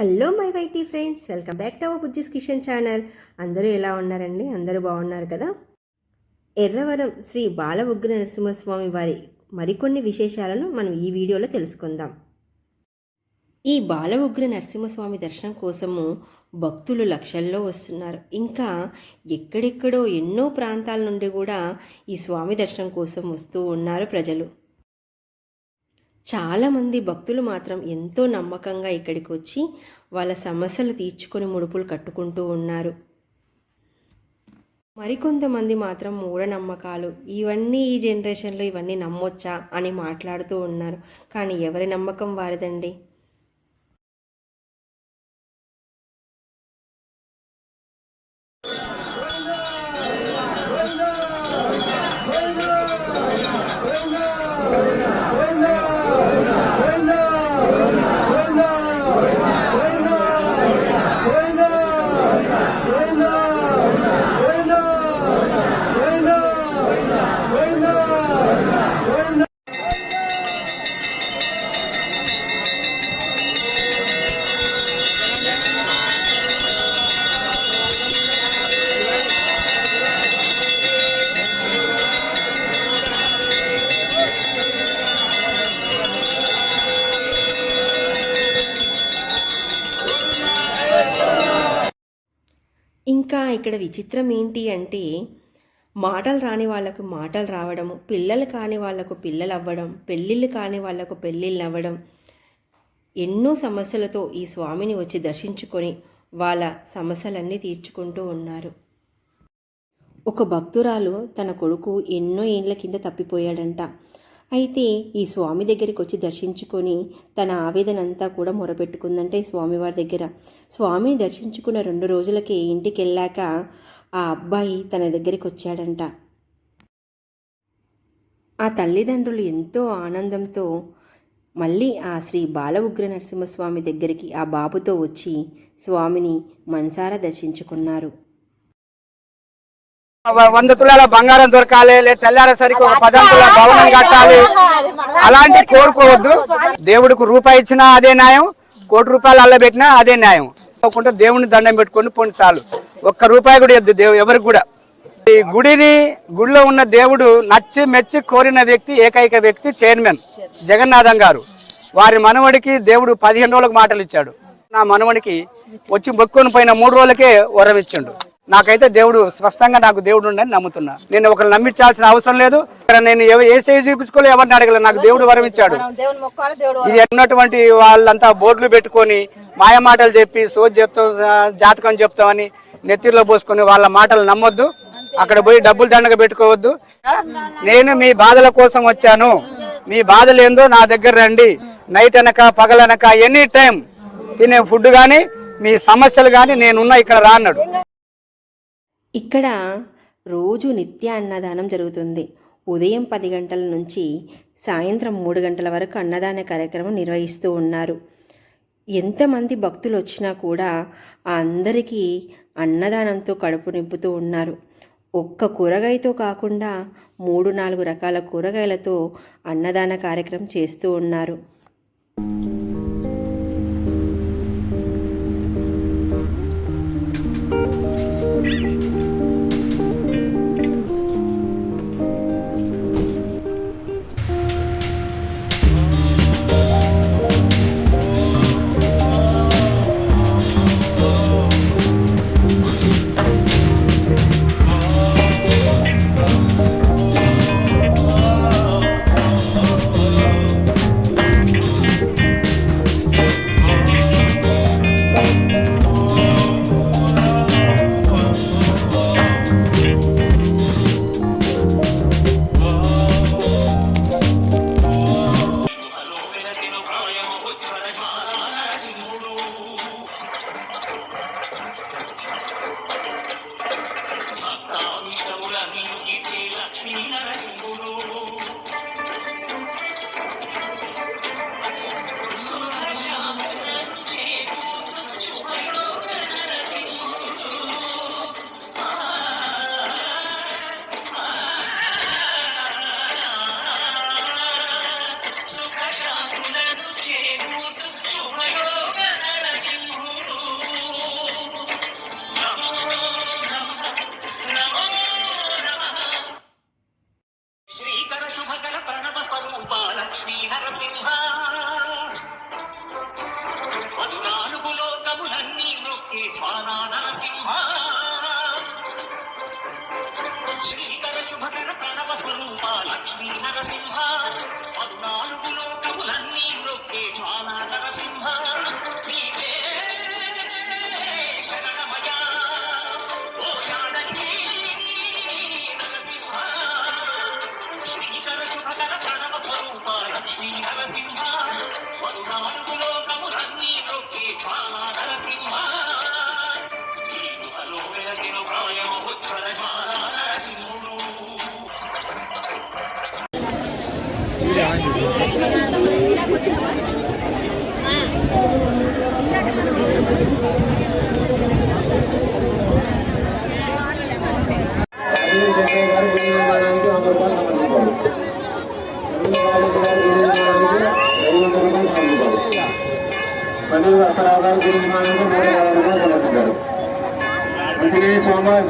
Hello my YT friends welcome back to our Bujji's Kishan channel. అందరూ ఎలా ఉన్నారండి? అందరూ బాగున్నారు కదా? ఎర్రవరం శ్రీ బాల ఉగ్ర నరసింహస్వామి వారి మరికొన్ని విశేషాలను మనం ఈ వీడియోలో తెలుసుకుందాం. ఈ బాల ఉగ్ర నరసింహస్వామి దర్శనం కోసము భక్తులు లక్షల్లో వస్తున్నారు. ఇంకా ఎక్కడెక్కడో ఎన్నో ప్రాంతాల నుండి కూడా ఈ స్వామి దర్శనం కోసం వస్తూ ఉన్నారు ప్రజలు. చాలామంది భక్తులు మాత్రం ఎంతో నమ్మకంగా ఇక్కడికి వచ్చి వాళ్ళ సమస్యలు తీర్చుకొని ముడుపులు కట్టుకుంటూ ఉన్నారు. మరికొంతమంది మాత్రం మూఢనమ్మకాలు ఇవన్నీ ఈ జనరేషన్లో ఇవన్నీ నమ్మొచ్చా? అని మాట్లాడుతూ ఉన్నారు. కానీ ఎవరి నమ్మకం వారిదండి? ఇంకా ఇక్కడ విచిత్రం ఏంటి అంటే మాటలు రాని వాళ్ళకు మాటలు రావడము పిల్లలు కాని వాళ్ళకు పిల్లలు అవ్వడం పెళ్ళిళ్ళు కాని వాళ్ళకు పెళ్ళిళ్ళు అవ్వడం ఎన్నో సమస్యలతో ఈ స్వామిని వచ్చి దర్శించుకొని వాళ్ళ సమస్యలన్నీ తీర్చుకుంటూ ఉన్నారు. ఒక భక్తురాలు తన కొడుకు ఎన్నో ఏండ్ల కింద తప్పిపోయాడంట. అయితే ఈ స్వామి దగ్గరికి వచ్చి దర్శించుకొని తన ఆవేదనంతా కూడా మొరపెట్టుకుందంటే ఈ స్వామివారి దగ్గర. స్వామిని దర్శించుకున్న రెండు రోజులకి ఇంటికి వెళ్ళాక ఆ అబ్బాయి తన దగ్గరికి వచ్చాడంట ఆ తల్లిదండ్రులు ఎంతో ఆనందంతో మళ్ళీ ఆ శ్రీ బాల ఉగ్ర నరసింహస్వామి దగ్గరికి ఆ బాబుతో వచ్చి స్వామిని మనసారా దర్శించుకున్నారు. వంద తులాల బంగారం దొరకాలి లేదా తెల్లారేసరికి ఒక పదంతుల భవనం కట్టాలి. అలాంటి కోరుకోవద్దు. దేవుడికి రూపాయి ఇచ్చినా అదే న్యాయం కోటి రూపాయలు అల్లబెట్టినా అదే న్యాయం. కాకుండా దేవుడిని దండం పెట్టుకొని పోండి చాలు. ఒక్క రూపాయి కూడా ఇద్దు దేవు ఎవరికి కూడా. ఈ గుడిని గుడిలో ఉన్న దేవుడు నచ్చి మెచ్చి కోరిన వ్యక్తి ఏకైక వ్యక్తి చైర్మన్ జగన్నాథం గారు. వారి మనవడికి దేవుడు పదిహేను రోజులకు మాటలు ఇచ్చాడు. నా మనవడికి వచ్చి మొక్కుని పోయిన మూడు రోజులకే వరం ఇచ్చిండు నాకైతే దేవుడు స్పష్టంగా నాకు దేవుడు ఉండని నమ్ముతున్నా. నేను ఒకరు నమ్మించాల్సిన అవసరం లేదు. నేను ఏ సైజు చూపించుకోలే ఎవరిని అడగలేదు నాకు దేవుడు వరం. ఇచ్చాడు ఇది ఉన్నటువంటి వాళ్ళంతా బోర్డులు పెట్టుకొని మాయ మాటలు చెప్పి సోది చెప్తాం జాతకం చెప్తామని నెత్తిలో పోసుకొని వాళ్ళ మాటలు నమ్మొద్దు. అక్కడ పోయి డబ్బులు దండగ పెట్టుకోవద్దు. నేను మీ బాధల కోసం వచ్చాను. మీ బాధలు ఏందో నా దగ్గర రండి. నైట్ అనక పగలనక ఎనీ టైం తినే ఫుడ్ కానీ మీ సమస్యలు కానీ నేనున్నా ఇక్కడ రా అన్నాడు. ఇక్కడ రోజు నిత్య అన్నదానం జరుగుతుంది. ఉదయం పది గంటల నుంచి సాయంత్రం మూడు గంటల వరకు అన్నదాన కార్యక్రమం నిర్వహిస్తూ ఉన్నారు. ఎంతమంది భక్తులు వచ్చినా కూడా అందరికీ అన్నదానంతో కడుపు నింపుతూ ఉన్నారు. ఒక్క కూరగాయతో కాకుండా మూడు నాలుగు రకాల కూరగాయలతో అన్నదాన కార్యక్రమం చేస్తూ ఉన్నారు.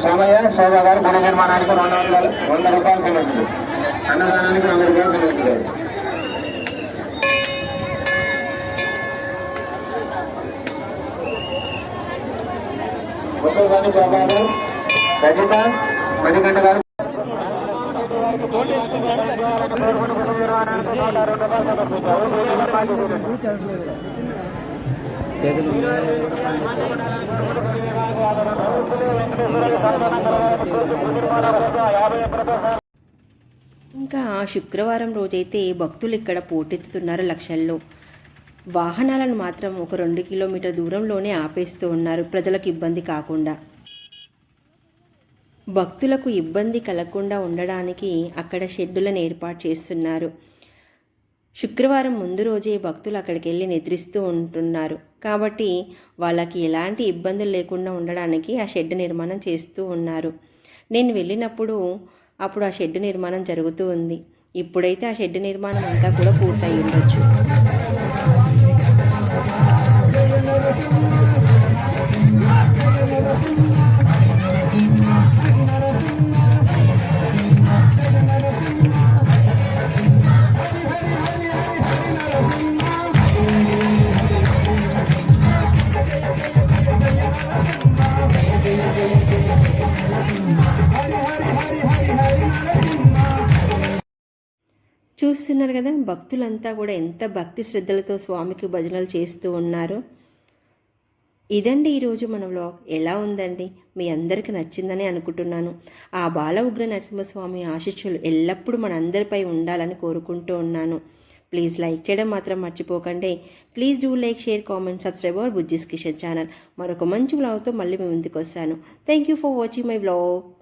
సోమయ్య శోభ గారు గుడి నిర్మాణానికి రెండు వందల వంద రూపాయలు సమర్పించారు అన్నదానానికి వంద రూపాయలు సమర్పించారు రజిత మణికంఠ గారు. ఇంకా శుక్రవారం రోజైతే భక్తులు ఇక్కడ పోటెత్తుతున్నారు లక్షల్లో. వాహనాలను మాత్రం ఒక రెండు కిలోమీటర్ దూరంలోనే ఆపేస్తూ ఉన్నారు. ప్రజలకు ఇబ్బంది కాకుండా. భక్తులకు ఇబ్బంది కలగకుండా ఉండడానికి అక్కడ షెడ్డులను ఏర్పాటు చేస్తున్నారు. శుక్రవారం ముందు రోజే భక్తులు అక్కడికి వెళ్ళి నిద్రిస్తూ ఉంటున్నారు. కాబట్టి వాళ్ళకి ఎలాంటి ఇబ్బందులు లేకుండా ఉండడానికి ఆ షెడ్ నిర్మాణం చేస్తూ ఉన్నారు. నేను వెళ్ళినప్పుడు అప్పుడు ఆ షెడ్ నిర్మాణం జరుగుతూ ఉంది. ఇప్పుడైతే ఆ షెడ్ నిర్మాణం అంతా కూడా పూర్తయి ఉండొచ్చు. చూస్తున్నారు కదా భక్తులంతా కూడా ఎంత భక్తి శ్రద్ధలతో స్వామికి భజనలు చేస్తూ ఉన్నారు. ఇదండి ఈరోజు మన వ్లాగ్. ఎలా ఉందండి? మీ అందరికీ నచ్చిందని అనుకుంటున్నాను. ఆ బాల ఉగ్ర నరసింహస్వామి ఆశీస్సులు ఎల్లప్పుడూ మన అందరిపై ఉండాలని కోరుకుంటూ ఉన్నాను. ప్లీజ్ లైక్ చేయడం మాత్రం మర్చిపోకండి. Please do like share comment subscribe our Bujji's Kishan channel. మరొక మంచి వ్లాగ్తో మళ్ళీ మీ ముందుకు వస్తాను. Thank you for watching my vlog